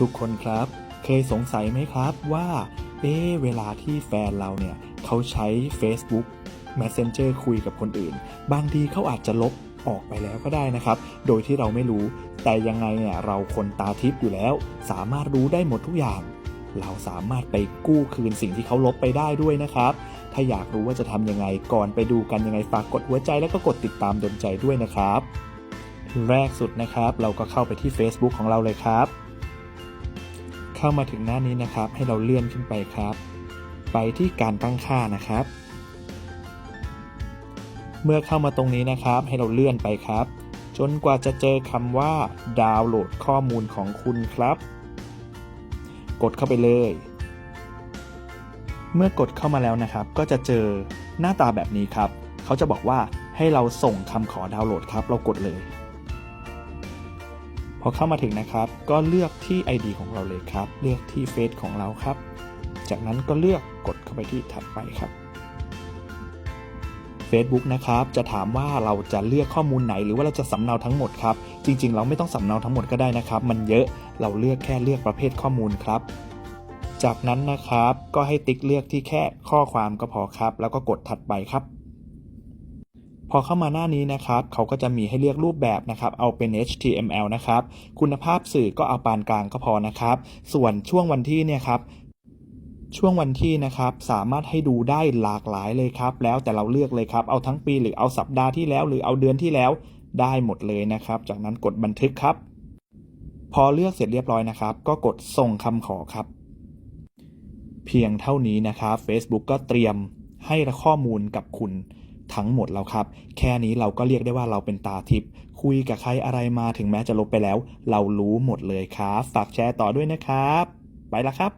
ทุกคนครับ เคยสงสัยไหมครับว่าเอ๊เวลาที่แฟนเราเนี่ยเขาใช้ Facebook Messenger คุยกับคนอื่น บางทีเขาอาจจะลบออกไปแล้วก็ได้นะครับ โดยที่เราไม่รู้ แต่ยังไงเนี่ยเราคนตาทิพย์อยู่แล้ว สามารถรู้ได้หมดทุกอย่าง เราสามารถไปกู้คืนสิ่งที่เขาลบไปได้ด้วยนะครับ ถ้าอยากรู้ว่าจะทำยังไงก่อนไปดูกันยังไงฝากกดหัวใจแล้วก็กดติดตามดนใจด้วยนะครับ แรกสุดนะครับ เราก็เข้าไปที่ Facebook ของเราเลยครับ เข้ามาถึงหน้านี้นะครับ ให้เราเลื่อนขึ้นไปครับ ไปที่การตั้งค่านะครับ เมื่อเข้ามาตรงนี้นะครับ ให้เราเลื่อนไปครับ จนกว่าจะเจอคำว่า ดาวน์โหลดข้อมูลของคุณครับ กดเข้าไปเลย เมื่อกดเข้ามาแล้วนะครับ ก็จะเจอหน้าตาแบบนี้ครับ เขาจะบอกว่าให้เราส่งคำขอดาวน์โหลดครับ เรากดเลย พอเข้ามาถึงนะครับ ก็เลือกที่ ID ของเราเลยครับ เลือกที่เฟซของเราครับ จากนั้นก็เลือกกดเข้าไปที่ถัดไปครับ Facebook นะครับจะถามว่าเราจะเลือกข้อมูลไหนหรือว่าเราจะสำเนาทั้งหมดครับ จริง ๆ เราไม่ต้องสำเนาทั้งหมดก็ได้นะครับ มันเยอะเราเลือกแค่เลือกประเภทข้อมูลครับ จากนั้นนะครับก็ให้ติ๊กเลือกที่แค่ข้อความก็พอครับ แล้วก็กดถัดไปครับ พอเข้ามาหน้านี้นะครับ เขาก็จะมีให้เลือกรูปแบบนะครับ เอาเป็น HTML นะครับ คุณภาพสื่อก็เอาปานกลางก็พอนะครับ ส่วนช่วงวันที่เนี่ยครับช่วงวันที่นะครับสามารถให้ดูได้หลากหลายเลยครับ แล้วแต่เราเลือกเลยครับ เอาทั้งปีหรือเอาสัปดาห์ที่แล้ว หรือเอาเดือนที่แล้วได้หมดเลยนะครับ จากนั้นกดบันทึกครับ พอเลือกเสร็จเรียบร้อยนะครับ ก็กดส่งคำขอครับ เพียงเท่านี้นะครับ Facebook ก็เตรียมให้ข้อมูลกับคุณ ทั้งหมดแล้วครับ แค่นี้เราก็เรียกได้ว่าเราเป็นตาทิพย์คุยกับใครอะไรมาถึงแม้จะลบไปแล้ว เรารู้หมดเลยครับ ฝากแชร์ต่อด้วยนะครับ ไปละครับ